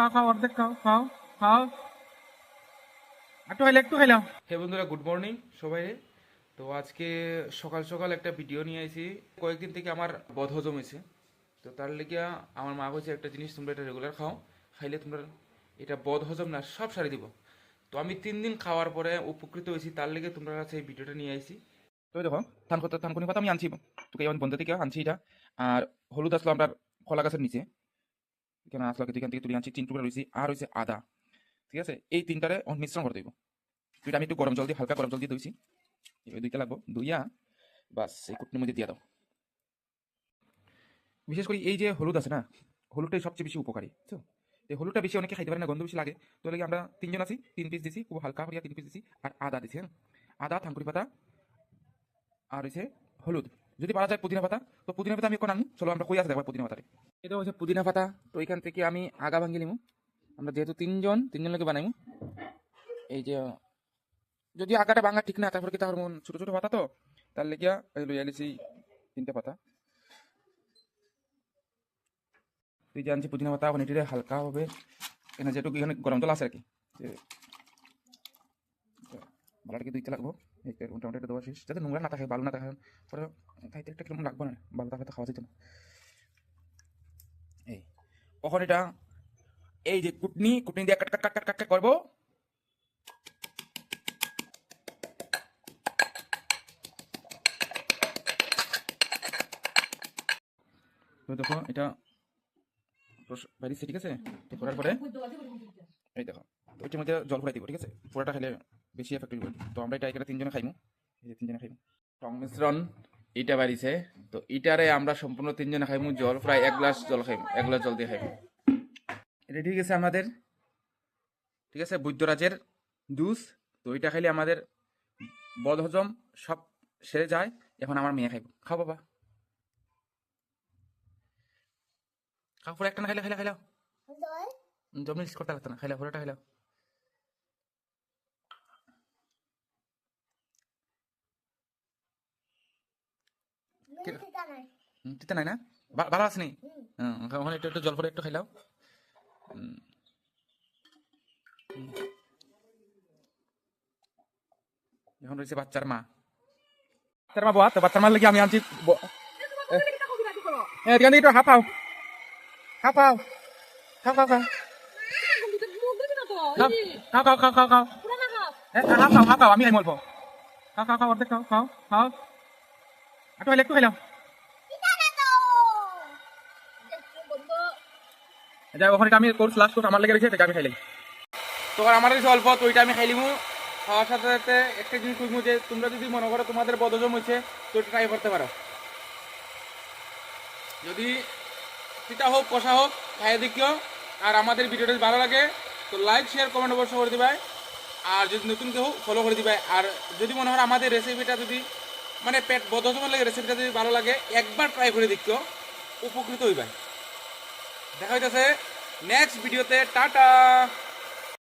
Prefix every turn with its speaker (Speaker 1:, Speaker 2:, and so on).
Speaker 1: খাও খাও, অর্ধেক খাও খাও খাও। একটু খাইলে একটু খাইলাম
Speaker 2: হে বন্ধুরা গুড মর্নিং সবাই তো আজকে সকাল সকাল একটা ভিডিও নিয়ে আইছি। কয়েকদিন থেকে আমার বদ হজম হয়েছে। তো তার লেগিয়া আমার মা বলছে একটা জিনিস তোমরা এটা রেগুলার খাও, খাইলে তোমরা এটা বদ হজম না, সব সারি দিব। তো আমি তিন দিন খাওয়ার পরে উপকৃত হয়েছি, তার লেগে তোমরা কাছে এই ভিডিওটা নিয়ে আইছি। তো দেখো ধান কথা কথা আমি আনছি। তোকে বন্ধু থেকে আনছি এটা। আর হলুদ আসলো আমরা কলা গাছের নিচে। এখানে আসলো এখান থেকে তুলে আনছি, তিন টুকরা রয়েছি, আর হয়েছে আদা। ঠিক আছে? এই তিনটারে মিশ্রণ করে দেবো। তো এটা আমি একটু গরম জল দিয়ে, হালকা গরম জল দিয়ে ধুইছি। এবার দুইটা লাগবো। দুইয়া বাস এই কুটনির মধ্যে দিয়ে দাও। বিশেষ করে এই যে হলুদ আছে না, হলুদটাই সবচেয়ে বেশি উপকারী, বুঝছ? এই হলুদটা বেশি অনেকে খাইতে পারে না, গন্ধ বেশি লাগে। তো লাগে আমরা তিনজন আছি, তিন পিস দিছি, খুব হালকা করিয়া তিন পিস দিছি, আর আদা দিছি হ্যাঁ? আদা থানকুড়ি পাতা, আর হচ্ছে হলুদ। যদি পারা যায় পুদিনা পাতা, তো পুদিনা পাতা আমি এখন আনব? চলো, আমরা কই আছে দেখবা পুদিনা পাতারে এটা হচ্ছে পুদিনা পাতা, তো এখান থেকে আমি আগা ভাঙ্গি নিবো আমরা যেহেতু তিনজন তিনজন লোকে বানাইমু। এই যে, যদি আগাটা ভাঙা ঠিক না, তারপরে কি তার মন ছোট ছোট পাতা তো? তার লেগিয়া এই লইয়া লিছি তিনটে পাতা। তুই জানছি পুদিনা পাতা, এখন এটিরে হালকা হবে। এখানে যেটুকু এখানে গরম জল আছে আর কি। যে বালাটাকে দুইতে লাগবো এই মোটামুটি একটা দেওয়া শেষ। যাতে নোংরা না থাকে বালু না থাকে পরে খাইতে একটা কীরকম লাগবে না বালু থাকলে তো খাওয়া যেত না। এই কখন এটা? এই যে কুটনি কুটনি দিয়ে কাট কাট কাট কাট কাট করব। তো দেখো এটা ঠিক আছে? করার পরে এই দেখো তো ওইটার মধ্যে জল ফুটাই দিব ঠিক আছে? পুরোটা খেলে বেশি এফেক্ট হইব তো আমরা এটা এখানে তিনজনে খাইমু। এই যে তিনজনে খাইমু। সংমিশ্রণ ইটা বাড়িছে। তো ইটারে আমরা সম্পূর্ণ তিনজনে খাইমু। জল প্রায় এক গ্লাস জল খাইমু। এক গ্লাস জল দিয়ে খাইমু। এটা ঠিক আছে আমাদের। ঠিক আছে বৈদ্যরাজের জুস। তো এটা খাইলে আমাদের বদহজম সব সেরে যায়। এখন আমার মেয়ে খাইব। খাও বাবা। খাও পুরো একটা না খাইলে খাইলা খাইলাও জমি লিস্ট করতে লাগতো না। খাইলা পুরোটা খাইলাও তিতা নাই না? ভালো আছে নি? হ্যাঁ, ওখানে একটু একটু জল পরে একটু খাইলাও। এখন রয়েছে বাচ্চার মা। বাচ্চার মা বাবা তো বাচ্চার মার লাগি আমি আনছি ব- এ এদিকে একটু হাফাও হাফাও খাও খাও খাও। খাও খাও খাও খাও খাও। খাও খাও আমি খাই অল্প খাও খাও খাও অর্ধেক খাও খাও খাও। খাইলে একটু খাইলাম যাই ওখানে আমি কোর্স লাস্ট কোর্স আমার লেগে রয়েছে এটা আমি খাইলাই তো আমার রয়েছে অল্প, তো ওইটা আমি খাইলিমু খাওয়ার সাথে সাথে একটা জিনিস কইমু যে, তোমরা যদি মনে করো তোমাদের বদহজম হয়েছে, তো এটা ট্রাই করতে পারো। যদি পিতা হোক, কষা হোক, খাইয়ে দেখিও। আর আমাদের ভিডিওটা ভালো লাগে, তো লাইক শেয়ার কমেন্ট অবশ্যই করে দিবাই। আর যদি নতুন কেউ ফলো করে দিবাই। আর যদি মনে হয় আমাদের রেসিপিটা যদি মানে পেট বদহজমের লাগে রেসিপিটা যদি ভালো লাগে, একবার ট্রাই করে দেখো, উপকৃত হইবাই দেখা হইতেছে নেক্সট ভিডিওতে টাটা!